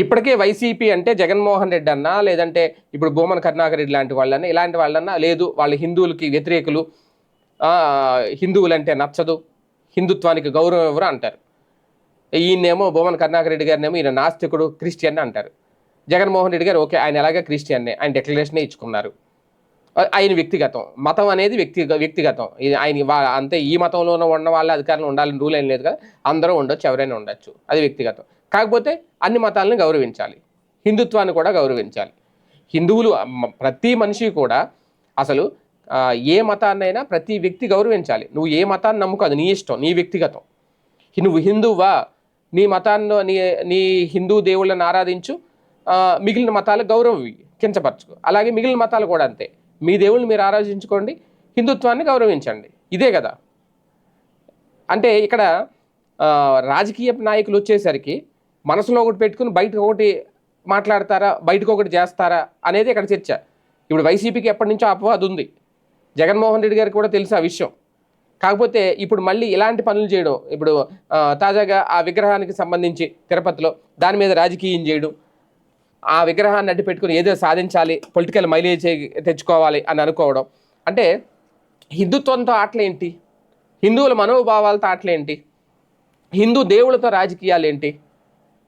ఇప్పటికే వైసీపీ అంటే జగన్మోహన్ రెడ్డి అన్నా లేదంటే ఇప్పుడు భూమన్ కరుణాకర్ రెడ్డి లాంటి వాళ్ళన్నా ఇలాంటి వాళ్ళన్నా లేదు వాళ్ళు హిందువులకి వ్యతిరేకులు హిందువులంటే నచ్చదు హిందుత్వానికి గౌరవం ఎవరు అంటారు? ఈయనేమో భూమన్ కరుణాకర్ రెడ్డి గారినేమో ఈయన నాస్తికుడు క్రిస్టియన్ అంటారు. జగన్మోహన్ రెడ్డి గారు ఓకే ఆయన ఎలాగే క్రిస్టియన్నే ఆయన డెక్లరేషనే ఇచ్చుకున్నారు. ఆయన వ్యక్తిగతం. మతం అనేది వ్యక్తి వ్యక్తిగతం. ఇది ఆయన వా- అంతే ఈ మతంలోనే ఉన్న వాళ్ళ అధికారంలో ఉండాలని రూల్ ఏం లేదు కదా అందరూ ఉండొచ్చు ఎవరైనా ఉండొచ్చు. అది వ్యక్తిగతం. కాకపోతే అన్ని మతాలను గౌరవించాలి. హిందుత్వాన్ని కూడా గౌరవించాలి. హిందువులు ప్రతి మనిషి కూడా అసలు ఏ మతాన్నైనా ప్రతి వ్యక్తి గౌరవించాలి. నువ్వు ఏ మతాన్ని నమ్ముకో అది నీ ఇష్టం నీ వ్యక్తిగతం. నువ్వు హిందువా? నీ మతాల్లో నీ నీ హిందూ దేవుళ్ళని ఆరాధించు మిగిలిన మతాలకు గౌరవం కించపరచుకో. అలాగే మిగిలిన మతాలు కూడా అంతే. మీ దేవుళ్ళని మీరు ఆరాధించుకోండి హిందుత్వాన్ని గౌరవించండి. ఇదే కదా. అంటే ఇక్కడ రాజకీయ నాయకులు వచ్చేసరికి మనసులో ఒకటి పెట్టుకుని బయటకు ఒకటి మాట్లాడతారా బయటకు ఒకటి చేస్తారా అనేది ఇక్కడ చర్చ. ఇప్పుడు వైసీపీకి ఎప్పటి నుంచో అపవాదు ఉంది. జగన్మోహన్ రెడ్డి గారికి కూడా తెలుసు ఆ విషయం. కాకపోతే ఇప్పుడు మళ్ళీ ఇలాంటి పనులు చేయడం ఇప్పుడు తాజాగా ఆ విగ్రహానికి సంబంధించి తిరుపతిలో దాని మీద రాజకీయం చేయడం ఆ విగ్రహాన్ని అడ్డు పెట్టుకుని ఏదో సాధించాలి పొలిటికల్ మైలేజ్ తెచ్చుకోవాలి అని అనుకోవడం. అంటే హిందుత్వంతో ఆటలేంటి? హిందువుల మనోభావాలతో ఆటలేంటి? హిందూ దేవులతో రాజకీయాలు ఏంటి?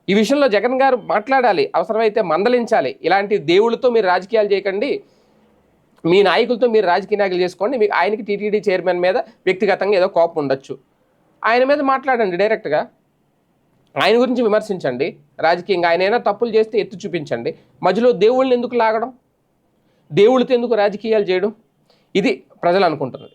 ఈ విషయంలో జగన్ గారు మాట్లాడాలి అవసరమైతే మందలించాలి. ఇలాంటి దేవుళ్ళతో మీరు రాజకీయాలు చేయకండి. మీ నాయకులతో మీరు రాజకీయ నాయకులు చేసుకోండి. మీకు ఆయనకి టీటీడీ చైర్మన్ మీద వ్యక్తిగతంగా ఏదో కోపం ఉండొచ్చు. ఆయన మీద మాట్లాడండి డైరెక్ట్గా. ఆయన గురించి విమర్శించండి. రాజకీయంగా ఆయన ఏమైనా తప్పులు చేస్తే ఎత్తు చూపించండి. మధ్యలో దేవుళ్ళని ఎందుకు లాగడం? దేవుళ్ళతో ఎందుకు రాజకీయాలు చేయడం? ఇది ప్రజలు అనుకుంటున్నది.